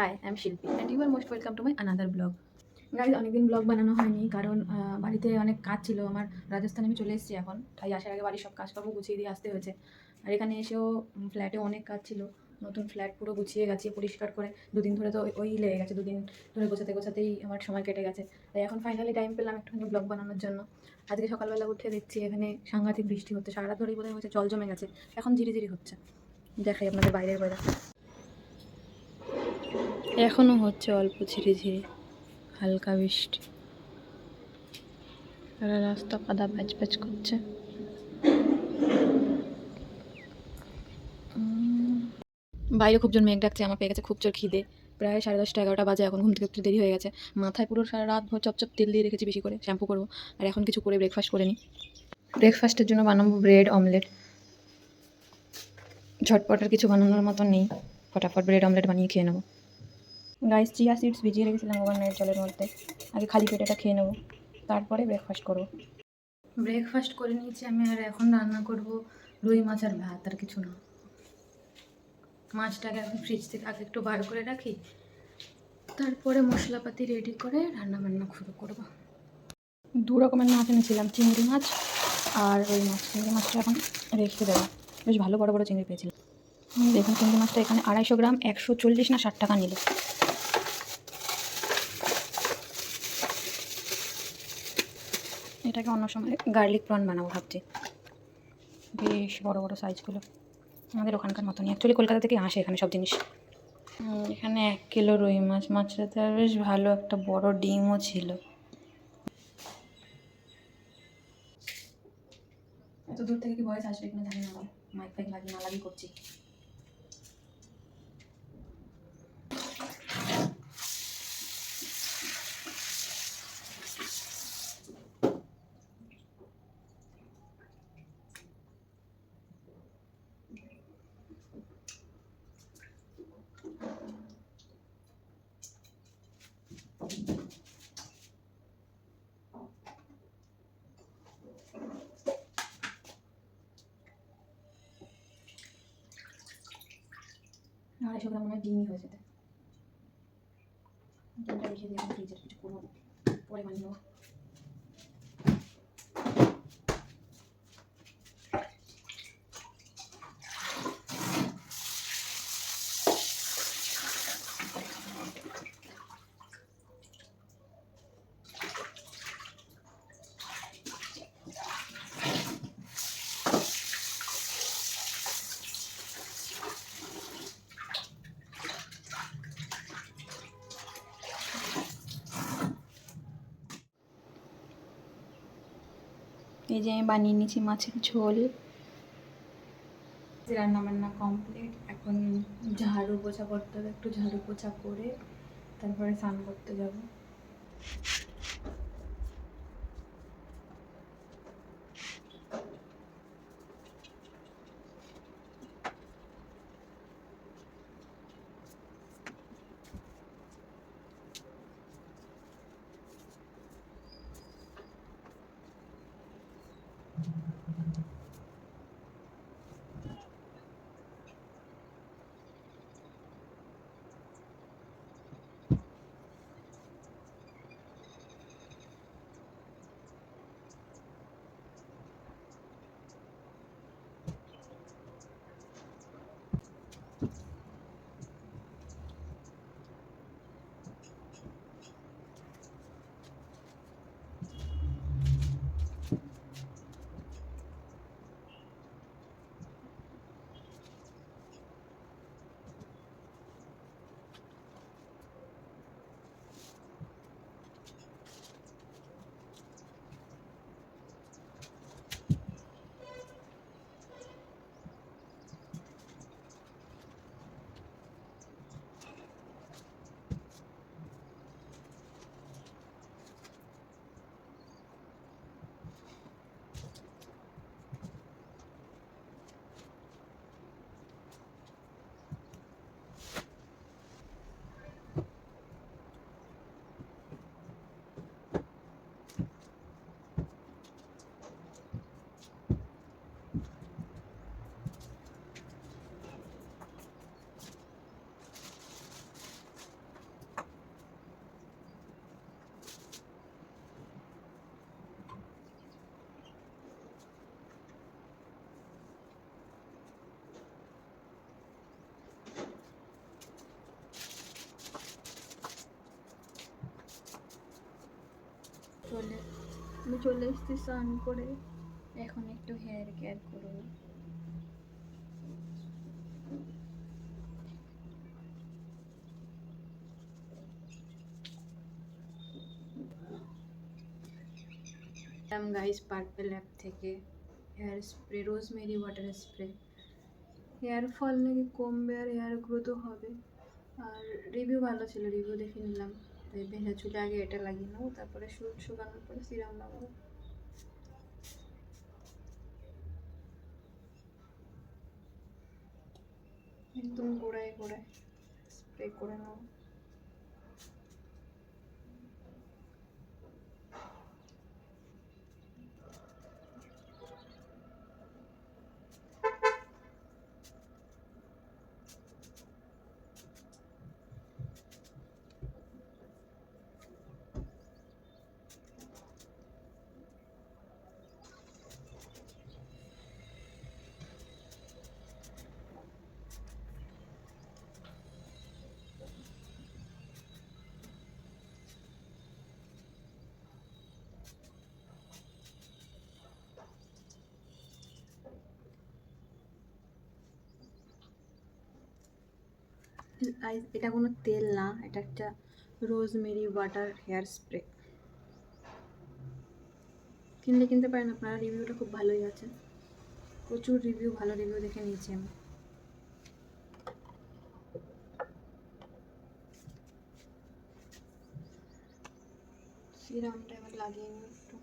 Hi I am Shilpi and you are most welcome to my another blog guys অনেকদিন blog বানানো হয়নি কারণ বাড়িতে অনেক কাজ ছিল। আমার রাজস্থানে আমি চলে এসেছি এখন তাই আসার আগে বাড়ির সব কাজ কাপড় গুছিয়ে দিয়ে আসতে হয়েছে। আর এখানে এসেও ফ্ল্যাটে অনেক কাজ ছিল। নতুন ফ্ল্যাট পুরো গুছিয়ে গাছিয়ে পরিষ্কার করে। দুদিন ধরে তো ওই- লেগে গেছে দুদিন ধরে গোছাতে গোছাতেই আমার সময় কেটে গেছে। তাই এখন ফাইনালি টাইম পেলাম একটুখানি ব্লগ বানানোর জন্য। আজকে সকালবেলা উঠে দেখছি এখানে সাংঘাতিক বৃষ্টি হচ্ছে। সারা ধরেই বোধহয় হচ্ছে জল জমে গেছে। এখন ঝিরি ঝিরি হচ্ছে। দেখাই আপনাদের বাইরের ওয়েদার এখনও হচ্ছে অল্প ঝিরি ঝিরি, হালকা বৃষ্টি। সারা রাস্তা কাদা প্যাচ প্যাচ করছে। বাইরে খুব জোর মেঘ ডাকছে, আমার পেয়ে গেছে খুব জোর খিদে। প্রায় সাড়ে দশটা এগারোটা বাজে, এখন ঘুম থেকে উঠতে দেরি হয়ে গেছে। মাথায় পুরো সারা রাত ভোর চপচপ তেল দিয়ে রেখেছি বেশি করে, শ্যাম্পু করব। আর এখন কিছু করে ব্রেকফাস্ট করে নিই। ব্রেকফাস্টের জন্য বানাবো ব্রেড অমলেট ঝটপট আর কিছু বানানোর মতো নেই। ফটাফট ব্রেড অমলেট বানিয়ে খেয়ে নেব। গাইস চিয়া সিডস ভিজিয়ে রেখেছিলাম ওভারনাইট জলের মধ্যে। আগে খালি পেটে এটা খেয়ে নেব। তারপরে ব্রেকফাস্ট করব। ব্রেকফাস্ট করে নিয়েছি আমি আর এখন রান্না করব রুই মাছ আর ভাত আর কিছু না। মাছটাকে এখন ফ্রিজ থেকে আগে একটু বার করে রাখি। তারপরে মশলাপাতি রেডি করে রান্না বান্না শুরু করব। দু রকমের মাছ এনেছিলাম চিংড়ি মাছ আর রুই মাছ। চিংড়ি মাছটা এখন রেখে দেবো। বেশ ভালো বড় বড় চিংড়ি পেয়েছিলাম। দেখুন চিংড়ি মাছটা এখানে আড়াইশো গ্রাম একশো চল্লিশ না ষাট টাকা নিল। এটাকে অন্য সময়। গার্লিক প্রন বানাবো ভাবছি। বেশ বড় বড় সাইজগুলো আমাদের ওখানকার মতনই। অ্যাকচুয়ালি কলকাতা থেকে আসে এখানে সব জিনিস। এখানে এক কিলো রুই মাছ। মাছটাতে আর বেশ ভালো। একটা বড় ডিমও ছিল। এত দূর থেকে কি ভয়েস আসবে কিনা জানি না। মাইক ফাইক লাগিয়ে না লাগিয়ে করছি। আড়াইশো গ্রাম মনে হয় ডিমই হয়ে যেতে। ডিমটা বেশি দিয়ে ফ্রিজের কিছু করব পরে বানিয়ে নেব এই যে আমি বানিয়ে নিয়েছি মাছের ঝোল। রান্না বান্না কমপ্লিট এখন ঝাড়ু পোছা করতে হবে, একটু ঝাড়ু পোছা করে তারপরে স্নান করতে যাব। চলে, আমি চলে এসেছি স্নান করে। এখন একটু হেয়ার কেয়ার করব। গাইস পার্পেল অ্যাপ থেকে hair spray rosemary water spray hair fall নাকি কমবে আর হেয়ার গ্রোথও হবে। আর রিভিউ ভালো ছিল রিভিউ দেখে নিলাম। তাই ভেজা চুলে আগে এটা লাগিয়ে নেব, তারপরে শুট শুকানোর পরে সিরাম লাগাবো একদম গোড়ায় গোড়ায় স্প্রে করে নেব। এটা কোনো তেল না, এটা একটা রোজমেরি ওয়াটার হেয়ার স্প্রে কিনলে কিনতে পারেন, আপনারা রিভিউটা খুব ভালোই আছে। প্রচুর রিভিউ ভালো রিভিউ দেখে নিয়েছি আমি। সিরামটা এবার লাগিয়ে নিই একটু।